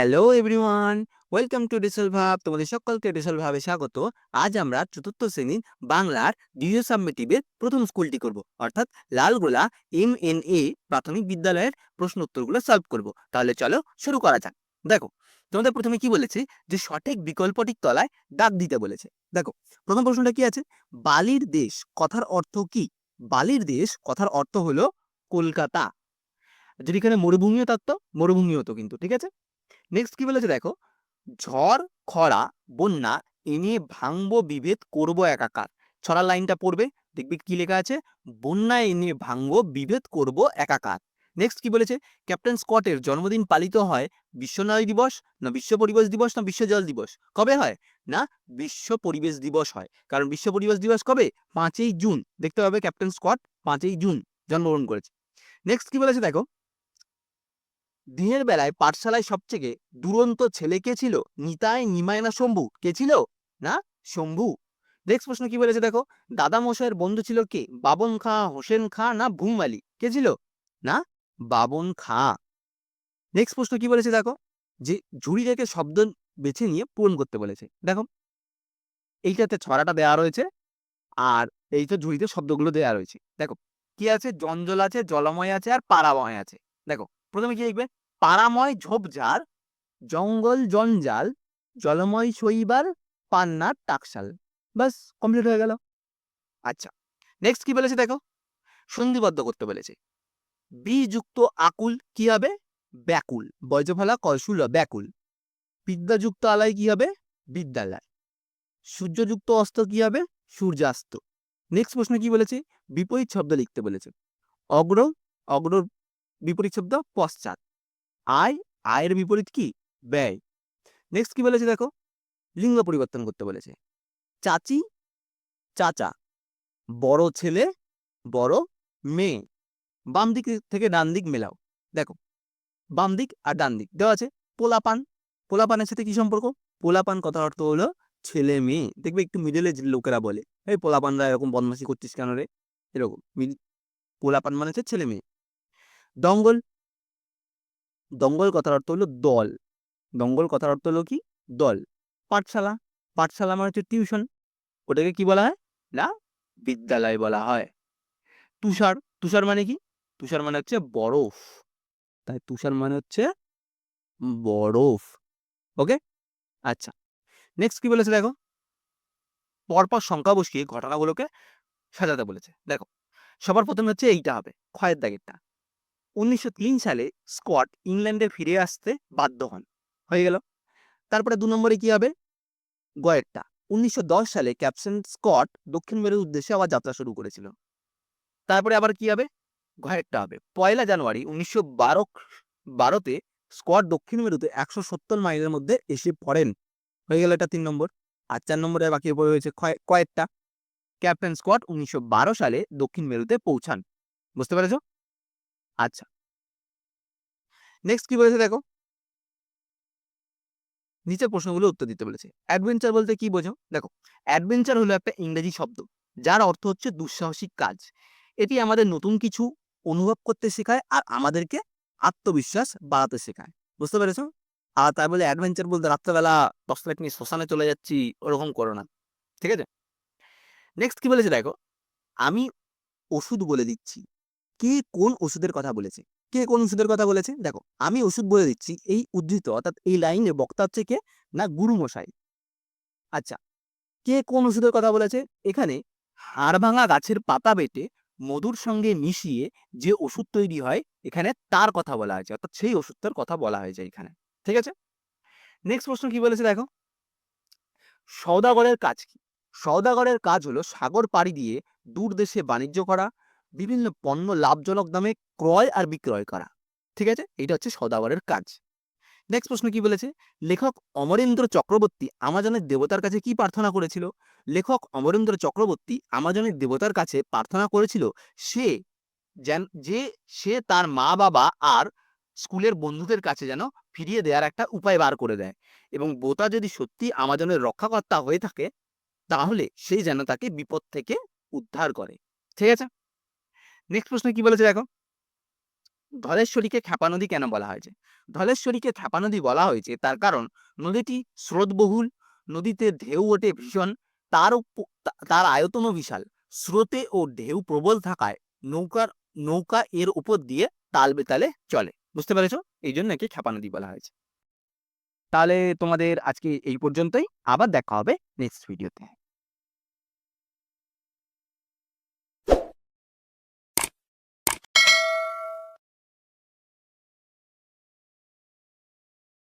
Hello everyone, welcome to ডিসেল ভাব, তোমাদের সকলকে ডিসেল ভাবে স্বাগত। আজ আমরা চতুর্থ শ্রেণির বাংলার দ্বিতীয় সাবমিটিভের প্রথম স্কুলটি করব। অর্থাৎ লালগোলা এম এন এ প্রাথমিক বিদ্যালয়ের প্রশ্ন উত্তরগুলো সলভ করব। তাহলে চলো শুরু করা যাক। দেখো, তোমাদের প্রথমে কি বলেছে? যে সঠিক বিকল্পটির তলায় দাগ দিতে বলেছে। দেখো, প্রথম প্রশ্নটা কি আছে? বালির দেশ কথার অর্থ কি? বালির দেশ কথার অর্থ হলো কলকাতা। যদি এখানে মরুভূমিও থাকতো মরুভূমি হতো কিন্তু, ঠিক আছে? নেক্সট কি বলেছে দেখো? ঝড়, খরা, বন্যা, এ নিয়ে ভাঙবো, বিভেদ করব একাকার। ছড়ার লাইনটা পড়বে, দেখবি কি লেখা আছে? বন্যা এ নিয়ে ভাঙবো, বিভেদ করব একাকার। নেক্সট কি বলেছে? ক্যাপ্টেন স্কটের জন্মদিন পালিত হয় বিশ্ব নয় দিবস, না বিশ্ব পরিবেশ দিবস, না বিশ্ব জল দিবস? কবে হয়? না বিশ্ব পরিবেশ দিবস হয়। কারণ বিশ্ব পরিবেশ দিবস কবে? পাঁচই জুন। দেখতে পাবে ক্যাপ্টেন স্কট পাঁচই জুন জন্মগ্রহণ করেছে। নেক্সট কি বলেছে দেখো? দিনের বেলায় পাঠশালায় সবথেকে দুরন্ত ছেলে কে ছিল? নিতাই নিমায় না শম্ভু। কে ছিল? না, শম্ভু। নেক্সট প্রশ্ন কি বলেছে দেখো? দাদা মশাইয়ের বন্ধু ছিল কে? বাবন খা, হোসেন খা, না ভুমালি কে ছিল? না, বাবন খা। নেক্সট প্রশ্ন কি বলেছে দেখো? যে ঝুড়ি রেখে শব্দ বেছে নিয়ে পূরণ করতে বলেছে। দেখো। এইটাতে ছড়াটা দেয়া রয়েছে আর এই তো ঝুড়িতে শব্দগুলো দেয়া রয়েছে। দেখো, কি আছে? জঞ্জল আছে, জলময় আছে আর পারাময় আছে। দেখো, প্রথমে কি লিখবে? পাড়াময় ঝোপঝাড়, জঙ্গল জঞ্জাল, জলময় শৈবার, পান্নার টাকশাল। বাস কমপ্লিট হয়ে গেল। আচ্ছা নেক্সট কি বলেছে দেখো? সন্ধিবদ্ধ করতে বলেছে। বিযুক্ত আকুল কি হবে? ব্যাকুল। বজ্রফলা কলসুল ব্যাকুল। বিদ্যাযুক্ত আলায় কি হবে? বিদ্যালয়। সূর্যযুক্ত অস্ত কি হবে? সূর্যাস্ত। নেক্সট প্রশ্ন কি বলেছে? বিপরীত শব্দ লিখতে বলেছে। অগ্র, অগ্রর বিপরীত শব্দ পশ্চাৎ। আয়, আয়ের বিপরীত কি? ব্যয়। নেক্সট কি বলেছে দেখো? লিঙ্গ পরিবর্তন করতে বলেছে। চাচি, চাচা, বড় ছেলে, বড় মেয়ে। বাম দিক থেকে ডান দিক মেলাও। দেখো, বাম দিক আর ডান দিক। দেওয়া আছে পোলাপান। পোলাপানের সাথে কি সম্পর্ক? পোলাপান কথার অর্থ হলো ছেলে মেয়ে। দেখবে একটু মিডলে লোকেরা বলে, এই পোলাপানরা এরকম বদমাসি করছিস কেন রে? এরকম। পোলাপান মানে হচ্ছে ছেলে মেয়ে। দঙ্গল দঙ্গল কথার অর্থ হলো দল। দঙ্গল কথার অর্থ হলো কি? দল। পাঠশালা। পাঠশালা মানে হচ্ছে টিউশন। ওটাকে কি বলা হয়? না, বিদ্যালয় বলা হয়। তুষার। তুষার মানে কি? তুষার মানে হচ্ছে বরফ। তাই তুষার মানে হচ্ছে বরফ। ওকে? আচ্ছা। নেক্সট কি বলেছে দেখো? পরপর সংখ্যা বসিয়ে ঘটনাগুলোকে সাজাতে বলেছে। দেখো, সবার প্রথমে হচ্ছে এইটা হবে, ক্ষয়ের দাগেরটা। উনিশশো তিন সালে স্কট ইংল্যান্ডে ফিরে আসতে বাধ্য হন। হয়ে গেল। তারপরে দু নম্বরে কি হবে? গয়েরটা উনিশশো দশ সালে ক্যাপ্টেন স্কট দক্ষিণ মেরুর উদ্দেশ্যে আবার যাত্রা শুরু করেছিল। তারপরে আবার কি হবে? ঘয়েরটা হবে। পয়লা জানুয়ারি উনিশশো বারো বারোতে স্কট দক্ষিণ মেরুতে একশো সত্তর মাইলের মধ্যে এসে পড়েন। হয়ে গেল এটা তিন নম্বর। আর চার নম্বরে বাকি রয়েছে কয়েকটা। ক্যাপ্টেন স্কট উনিশশো বারো সালে দক্ষিণ মেরুতে পৌঁছান। বুঝতে পেরেছ? আচ্ছা। নেক্সট কি বলেছে দেখো? নিচের প্রশ্নগুলো উত্তর দিতে বলেছে। অ্যাডভেঞ্চার বলতে কি বোঝো? দেখো অ্যাডভেঞ্চার হলো একটা ইংরেজি শব্দ, যার অর্থ হচ্ছে দুঃসাহসিক কাজ। এটি আমাদের নতুন কিছু অনুভব করতে শেখায় আর আমাদেরকে আত্মবিশ্বাস বাড়াতে শেখায়। বুঝতে পেরেছ? আর তাই বলে অ্যাডভেঞ্চার বলতে রাত্রেবেলা দশ মিনিট নিয়ে শ্মশানে চলে যাচ্ছি, ওরকম করো না। ঠিক আছে? নেক্সট কি বলেছে দেখো? আমি ওষুধ বলে দিচ্ছি। কে কোন ওষুধের কথা বলেছে? কে কোন ওষুধের কথা বলেছে? দেখো, আমি ওষুধ বলে দিচ্ছি, এই উদ্ধৃত, অর্থাৎ এই লাইনে বক্তা হচ্ছে কে? না, গুরু মশাই। আচ্ছা কে কোন ওষুধের কথা বলেছে? এখানে হাড় ভাঙা গাছের পাতা বেটে মধুর সঙ্গে মিশিয়ে যে ওষুধ তৈরি হয়, এখানে তার কথা বলা হয়েছে, অর্থাৎ সেই ওষুধটার কথা বলা হয়েছে এখানে। ঠিক আছে? নেক্সট প্রশ্ন কি বলেছে দেখো? সওদাগরের কাজ কি? সওদাগরের কাজ হলো সাগর পাড়ি দিয়ে দূর দেশে বাণিজ্য করা বিভিন্ন পণ্য লাভজনক দামে ক্রয় আর বিক্রয় করা। ঠিক আছে? এটা হচ্ছে সদাগরের কাজ। নেক্সট প্রশ্ন কি বলেছে? লেখক অমরেন্দ্র চক্রবর্তী আমাজনের দেবতার কাছে কি প্রার্থনা করেছিল? লেখক অমরেন্দ্র চক্রবর্তী আমাজনের দেবতার কাছে প্রার্থনা করেছিল সে যেন, যে সে তার মা বাবা আর স্কুলের বন্ধুদের কাছে যেন ফিরিয়ে দেওয়ার একটা উপায় বার করে দেয় এবং বোতা যদি সত্যি আমাজনের রক্ষাকর্তা হয়ে থাকে, তাহলে সে যেন তাকে বিপদ থেকে উদ্ধার করে। ঠিক আছে? নেক্সট প্রশ্ন কি বলেছে দেখো? ধলেশ্বরীকে খ্যাপা নদী কেন বলা হয়েছে? ধলেশ্বরীকে খ্যাপা নদী বলা হয়েছে তার কারণ নদীটি স্রোতবহুল, নদীতে ঢেউ ওঠে ভীষণ, তার তার আয়তনও বিশাল। স্রোতে ও ঢেউ প্রবল থাকায় নৌকার, নৌকা এর উপর দিয়ে তাল বেতালে চলে। বুঝতে পেরেছ? এই জন্য একে খ্যাপা নদী বলা হয়েছে। তাহলে তোমাদের আজকে এই পর্যন্তই। আবার দেখা হবে নেক্সট ভিডিওতে